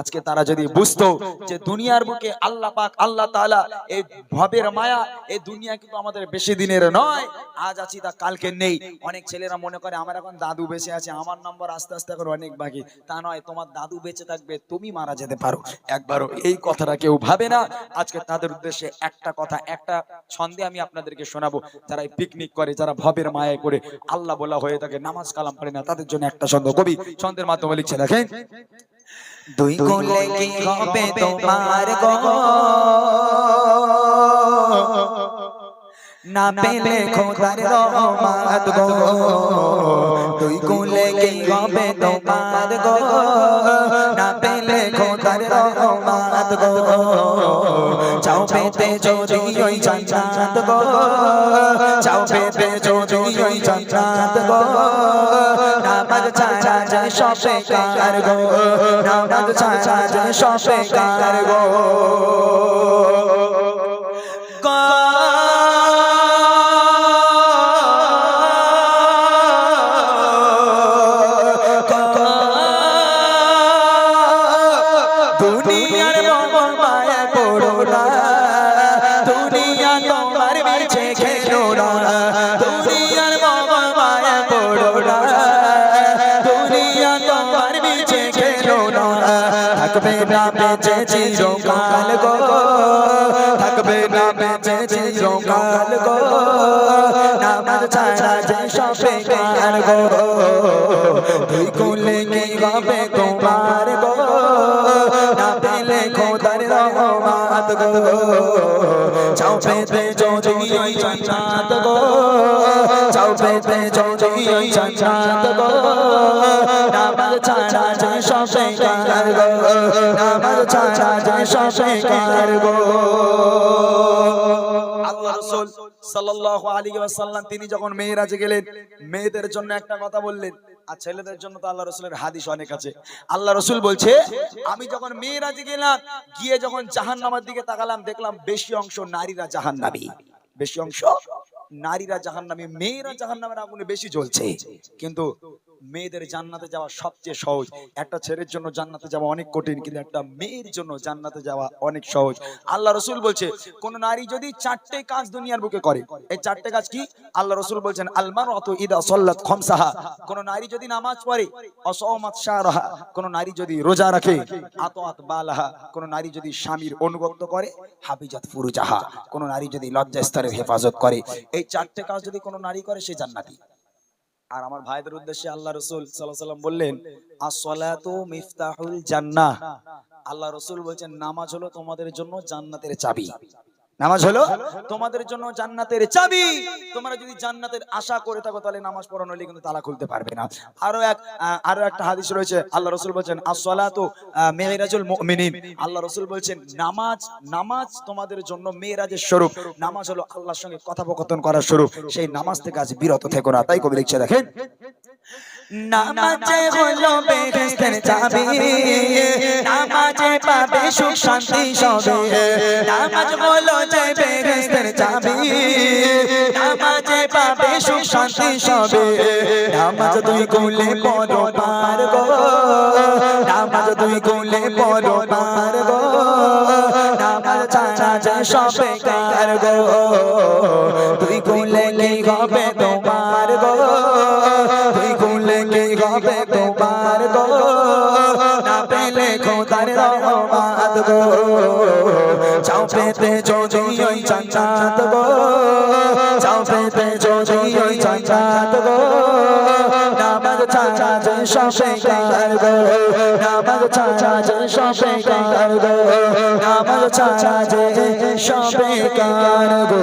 আজকে তারা যদি বুঝতো যে দুনিয়ার বুকে আল্লাহ পাক, আল্লাহ তাআলা এই ভবের মায়া এই দুনিয়া কিন্তু আমাদের বেশি দিনের নয়। আজ আছি তা কালকে নেই। অনেক ছেলেরা মনে করে, আমার এখন দাদু বেঁচে আছে, আমার নম্বর আস্তে আস্তে এখন অনেক বাকি। তা নয়, তোমার দাদু বেঁচে থাকবে, তুমি মারা যেতে পারো। একবারও এই কথাটা কেউ ভাবে না। আজকে তাদের উদ্দেশ্যে একটা কথা, একটা ছন্দে আমি আপনাদেরকে শোনাবো। যারা পিকনিক করে, যারা ভবের মায়া করে আল্লাহ বলা হয়ে থাকে, নামাজ কালাম পড়ে না, তাদের জন্য একটা ছন্দ কবি, ছন্দের মাধ্যমে লিখছে, দেখেন। দুই কোলে কি হবে তোমার গো? না পেলে খোদার রহমত গো। দুই কোলে কি হবে তোমার গো? না পেলে খোদার রহমত গো। চাও পেতে যদি ওই জান্নাত গো। চাও পেতে যদি ওই জান্নাত গো। সবে কার গো নামাজ ছাড়া সবে কার গো। মিছে খেলো না থাকবে না বেঁচে চিরকাল গো থাকবে না বেঁচে চিরকাল গো নামাজ ছাড়া যে সবে কার গো দুই কুলে কি হবে তোমার কার গো নামাজ ছাড়া যে সবে কার গো। আল্লাহ রাসূল সাল্লাল্লাহু আলাইহি ওয়াসাল্লাম তিনি যখন মেয়েরাজে গেলেন মেয়েদের জন্য একটা কথা বললেন আর ছেলেদের জন্য তো আল্লাহ রসুলের হাদিস অনেক আছে। আল্লাহ রসুল বলছে আমি যখন মেয়েরাজে গেলাম গিয়ে যখন জাহান্নামের দিকে তাকালাম দেখলাম বেশি অংশ নারীরা জাহান জাহান্নামী। বেশি অংশ নারীরা জাহান্নামী মেয়েরা জাহান্নামের আগুনে বেশি জ্বলছে। কিন্তু মেয়েদের জান্নাতে যাওয়া সবচেয়ে সহজ। একটা ছেলের জন্য জান্নাতে যাওয়া অনেক কঠিন, কিন্তু একটা মেয়ের জন্য জান্নাতে যাওয়া অনেক সহজ। আল্লাহ রসুল বলছে, কোন নারী যদি চারটে কাজ দুনিয়ার বুকে করে, এই চারটে কাজ কি? আল্লাহ রসুল বলছেন আলমান অত ইদা সল্লাত খমসাহা। কোন নারী যদি নামাজ পড়ে অসহমত শাহরাহা। কোন নারী যদি রোজা রাখে আতআত বালাহা। কোন নারী যদি স্বামীর অনুগত্য করে, হাফিজাত ফুরুজাহা। কোন নারী যদি লজ্জা স্তরের হেফাজত করে। এই চারটে কাজ যদি কোন নারী করে, সে জান্নাতি। আর আমার ভাইদের উদ্দেশ্যে আল্লাহ রসুল সাল্লাম বললেন আসলাতু আল্লাহ রসুল বলছেন, নামাজ হলো তোমাদের জন্য জান্নাতের চাবি। নামাজ হলো তোমাদের জন্য জান্নাতের চাবি। তোমরা যদি জান্নাতের আশা করে থাকো তাহলে নামাজ পড়ানো হলে কিন্তু তালা খুলতে পারবে না। আরও এক আরও একটা হাদিস রয়েছে। আল্লাহ রসুল বলছেন আসসালাতু মেহরাজুল মুমিনিন। আল্লাহ রসুল বলছেন নামাজ নামাজ তোমাদের জন্য মেয়েরাজের স্বরূপ। নামাজ হলো আল্লাহর সঙ্গে কথোপকথন করার স্বরূপ। সেই নামাজ থেকে আজ বিরত থেকো না। তাই কবি লিখছে দেখেন। নামাজে হলো বেহেস্তের চাবি, নামাজে পাবে সুখ শান্তি সবে। নামাজ হলো যে বেহেস্তের চাবি, নামাজে পাবে সুখ শান্তি সবে। নামাজ দুই গুলে পড়ো পার গো নামাজ দুই গুলে পড়ো পার গো নামাজ ছাড়া যে সবে কার গো পেলে খোদার রহমত গো। চাও পেতে যদি ওই জান্নাত গো। চাও পেতে যদি ওই জান্নাত গো। নামাজ ছাড়া যে সবে কার গো। নামাজ ছাড়া যে সবে কার গো। নামাজ ছাড়া যে সবে কার গো।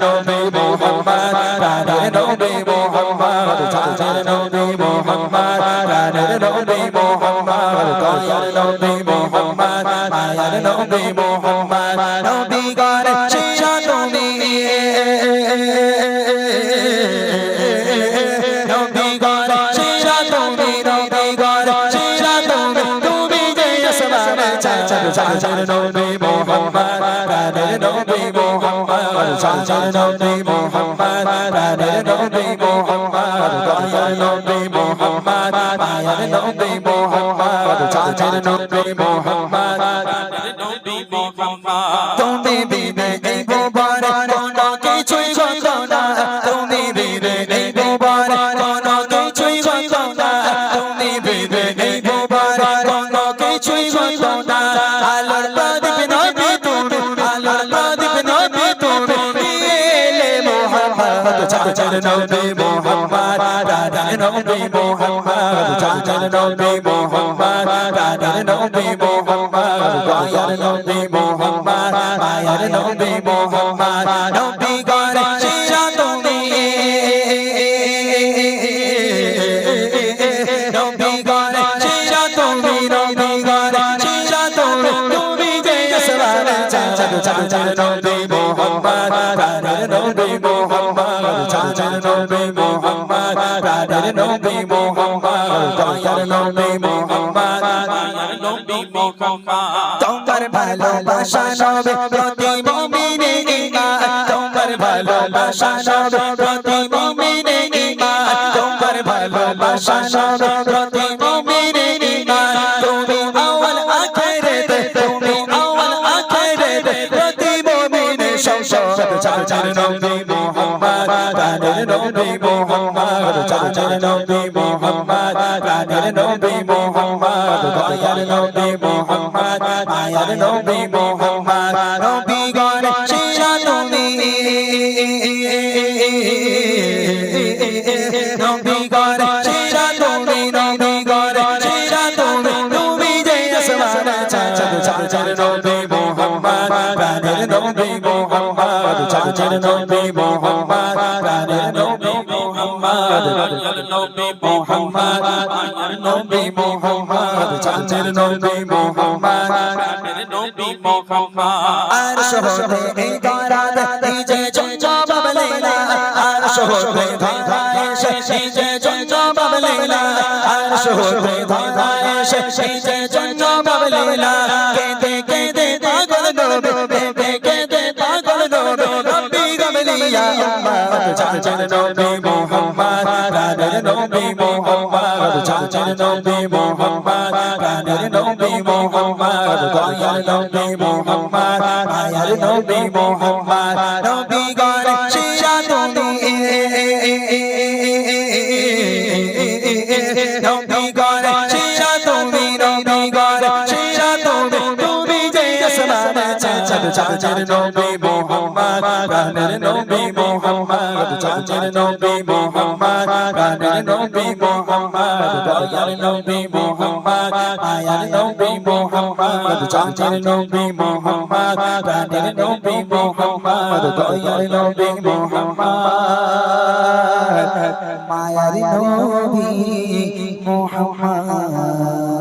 নবী মোহাম্মদ তারা নবী মোহাম্মদ প্রাণের নবী মোহাম্মদ দয়ার নবী মোহাম্মদ মায়ার নবী মোহাম্মদ চাচার নবী মোহাম্মদ চাচার নবী মোহাম্মদ রাধার নবী মোহাম্মদ চাচার নবী মোহাম্মদ রাধার নবী মোহাম্মদ দয়ার নবী তোমার ভালোবাসা নবে প্রতি মুমিনে ঈমান তোমার ভালোবাসা নবে প্রতি মুমিনে ঈমান তোমার ভালোবাসা নবে প্রতি মুমিনে ঈমান মায়ার নবী চাচার নবী মোহাম্মদ প্রাণের নবী মোহাম্মদ মোহাম্মদ নবী মোহাম্মদ চাচার নবী মোহাম্মদ আর শহরে এই দরাদ এই যে জঞ্জব বলেলা আর শহরে ধারায় সেই যে জঞ্জব বলেলা আর শহরে ধারায় মোহাম্মদ চাচার নবী মোহাম্মদ রানের নবী মোহাম্মদ, দয়ার নবী মোহাম্মদ, মায়ার নবী মোহাম্মদ, নবী গণ শিরা তুমি। নবী গণ শিরা তুমি, নবী গণ শিরা তুমি। তুমি যে আসমানে চাচার চাচার নবী মোহাম্মদ, প্রাণের নবী মোহাম্মদ চাচার নবী মোহাম্মদ প্রাণের নবী মোহাম্মদ দয়ার নবী মোহাম্মদ মায়ার নবী মোহাম্মদ চাচার নবী মোহাম্মদ প্রাণের নবী মোহাম্মদ দয়ার নবী মোহাম্মদ মায়ার নবী মোহাম্মদ